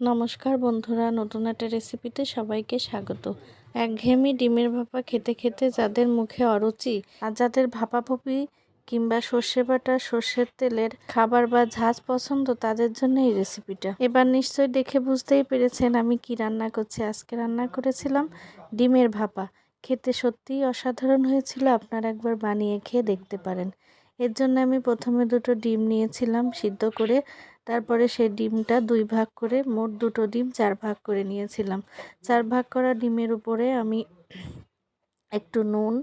নমস্কার বন্ধুরা, নতুন একটা রেসিপিতে সবাইকে স্বাগত। একঘেয়েমি ডিমের ভাপা খেতে খেতে যাদের মুখে অরুচি আর যাদের ভাপাভুপি কিংবা সর্ষে বাটা, সর্ষের তেলের খাবার বা ঝাঁজ পছন্দ, তাদের জন্য এই রেসিপিটা এবার নিশ্চয়ই দেখে বুঝতেই পেরেছেন আমি কি রান্না করছি। আজকে রান্না করেছিলাম ডিমের ভাপা। খেতে সত্যিই অসাধারণ হয়েছিল, আপনারা একবার বানিয়ে খেয়ে দেখতে পারেন। এর জন্য আমি প্রথমে দুটো ডিম নিয়েছিলাম সিদ্ধ করে তারপরে সেই ডিমটা দুই ভাগ করে, মোট দুটো ডিম চার ভাগ করে নিয়েছিলাম। চার ভাগ করা ডিমের উপরে আমি একটু নুন,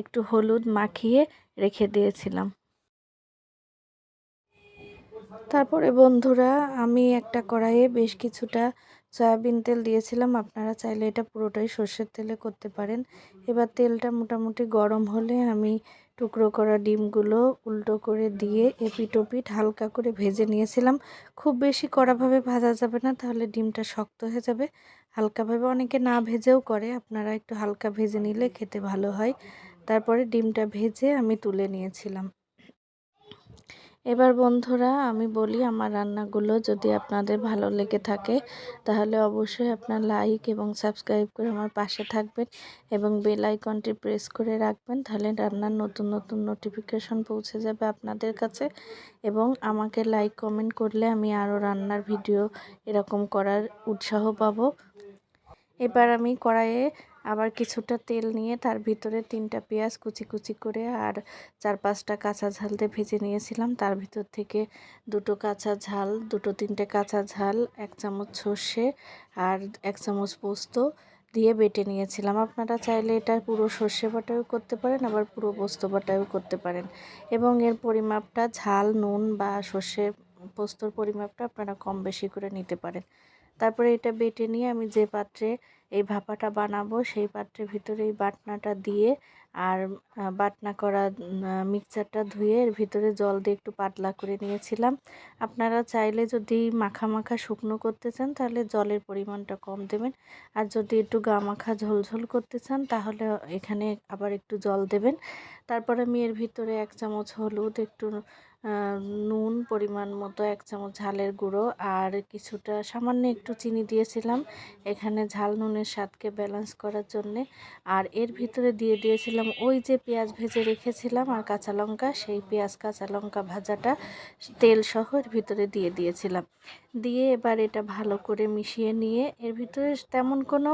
একটু হলুদ মাখিয়ে রেখে দিয়েছিলাম। তারপরে বন্ধুরা, আমি একটা কড়াইয়ে বেশ কিছুটা সয়াবিন তেল দিয়েছিলাম। আপনারা চাইলে এটা পুরোটাই সর্ষের তেলে করতে পারেন। এবার তেলটা মোটামুটি গরম হলে আমি টুকরো করা ডিমগুলো উল্টো করে দিয়ে এপিটোপিট হালকা করে ভেজে নিয়েছিলাম। খুব বেশি কড়াভাবে ভাজা যাবে না, তাহলে ডিমটা শক্ত হয়ে যাবে। হালকাভাবে অনেকে না ভেজেও করে, আপনারা একটু হালকা ভেজে নিলে খেতে ভালো হয়। তারপরে ডিমটা ভেজে আমি তুলে নিয়েছিলাম। এবার বন্ধুরা, আমি বলি আমার রান্নাগুলো যদি আপনাদের ভালো লেগে থাকে, তাহলে অবশ্যই আপনার লাইক এবং সাবস্ক্রাইব করে আমার পাশে থাকবেন এবং বেল আইকনটি প্রেস করে রাখবেন, তাহলে রান্নার নতুন নতুন নোটিফিকেশন পৌঁছে যাবে আপনাদের কাছে এবং আমাকে লাইক কমেন্ট করলে আমি আরও রান্নার ভিডিও এরকম করার উৎসাহ পাবো। এবার আমি কড়াইয়ে আবার কিছুটা তেল নিয়ে তার ভিতরে তিনটা পেঁয়াজ কুচি কুচি করে আর চার পাঁচটা কাঁচা ঝাল দিয়ে ভেজে নিয়েছিলাম। তার ভিতর থেকে দুটো কাঁচা ঝাল, দুটো তিনটে কাঁচা ঝাল, এক চামচ সর্ষে আর এক চামচ পোস্ত দিয়ে বেটে নিয়েছিলাম। আপনারা চাইলে এটা পুরো সর্ষে বাটাও করতে পারেন, আবার পুরো পোস্ত বাটাও করতে পারেন। এবং এর পরিমাপটা ঝাল, নুন বা সর্ষে পোস্তর পরিমাপটা আপনারা কম বেশি করে নিতে পারেন। তারপরে এটা বেটে নিয়ে আমি যে পাত্রে এই ভাপাটা বানাবো, সেই পাত্রের ভিতরে এই বাটনাটা দিয়ে আর বাটনা করা মিক্সারটা ধুয়ে এর ভিতরে জল দিয়ে একটু পাতলা করে নিয়েছিলাম। আপনারা চাইলে যদি মাখা মাখা শুকনো করতে চান, তাহলে জলের পরিমাণটা কম দেবেন। আর যদি একটু গা মাখা ঝোলঝোল করতে চান, তাহলে এখানে আবার একটু জল দেবেন। তারপরে আমি এর ভিতরে এক চামচ হলুদ, একটু নুন পরিমাণ মতো, এক চামচ ঝালের গুঁড়ো আর কিছুটা সামান্য একটু চিনি দিয়েছিলাম। এখানে ঝাল নুনের স্বাদকে ব্যালেন্স করার জন্যে। আর এর ভিতরে দিয়ে দিয়েছিলাম ওই যে পেঁয়াজ ভেজে রেখেছিলাম আর কাঁচা লঙ্কা, সেই পেঁয়াজ, কাঁচা লঙ্কা ভাজাটা তেল সহ এর ভিতরে দিয়ে দিয়েছিলাম। দিয়ে এবার এটা ভালো করে মিশিয়ে নিয়ে এর ভিতরে তেমন কোনো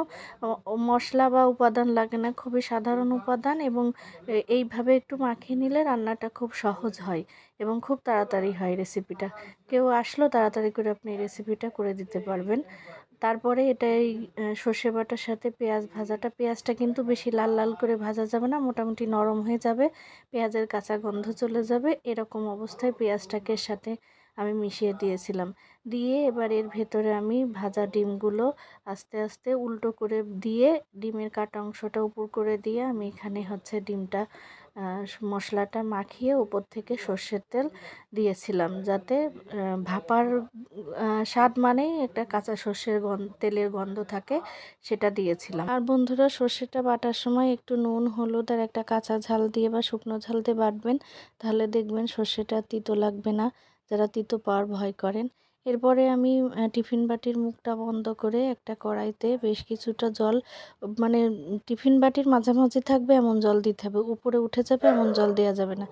মশলা বা উপাদান লাগে না, খুবই সাধারণ উপাদান এবং এইভাবে একটু মাখিয়ে নিলে রান্নাটা খুব সহজ হয় এবং খুব তাড়াতাড়ি হয় রেসিপিটা। কেউ আসলো তাড়াতাড়ি করে আপনি রেসিপিটা করে দিতে পারবেন। তারপরে এটা এই সর্ষে বাটার সাথে পেঁয়াজ ভাজাটা। পেঁয়াজটা কিন্তু বেশি লাল লাল করে ভাজা যাবে না, মোটামুটি নরম হয়ে যাবে। পেঁয়াজের কাঁচা গন্ধ চলে যাবে। এরকম অবস্থায় পেঁয়াজটাকে সাথে আমি মিশিয়ে দিয়েছিলাম। দিয়ে এবার এর ভেতরে আমি ভাজা ডিমগুলো আস্তে আস্তে উল্টো করে দিয়ে ডিমের কাটা অংশটা উপর করে দিয়ে আমি এখানে হচ্ছে ডিমটা মশলাটা মাখিয়ে উপর থেকে সর্ষের তেল দিয়েছিলাম যাতে ভাপার স্বাদ মানেই একটা কাঁচা সর্ষের গন্ধ তেলের গন্ধ থাকে সেটা দিয়েছিলাম। আর বন্ধুরা, সর্ষেটা বাটার সময় একটু নুন, হলুদ আর একটা কাঁচা ঝাল দিয়ে বা শুকনো ঝাল দিয়ে বাটবেন। তাহলে দেখবেন সর্ষেটা তিতো লাগবে না। যারা তিতো পাওয়ার ভয় করেন এরপরে আমি টিফিন বাটির মুখটা বন্ধ করে একটা কড়াইতে বেশ কিছুটা জল মানে টিফিন বাটির মাঝামাঝি থাকবে এমন জল দিতে হবে, উপরে উঠে যাবে এমন জল দেওয়া যাবে না।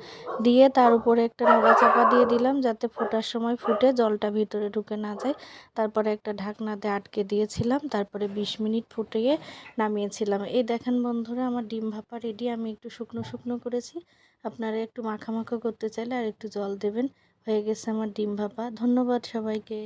দিয়ে তার উপরে একটা নড়া চাপা দিয়ে দিলাম যাতে ফোটার সময় ফুটে জলটা ভিতরে ঢুকে না যায়। তারপরে একটা ঢাকনাতে আটকে দিয়েছিলাম, তারপরে ২০ মিনিট ফুটিয়ে নামিয়েছিলাম। এই দেখেন বন্ধুরা, আমার ডিম ভাপা রেডি আমি একটু শুকনো শুকনো করেছি। আপনারা একটু মাখা মাখা করতে চাইলে আর একটু জল দেবেন। হয়ে গেছে আমার ডিম ভাপা। ধন্যবাদ সবাইকে।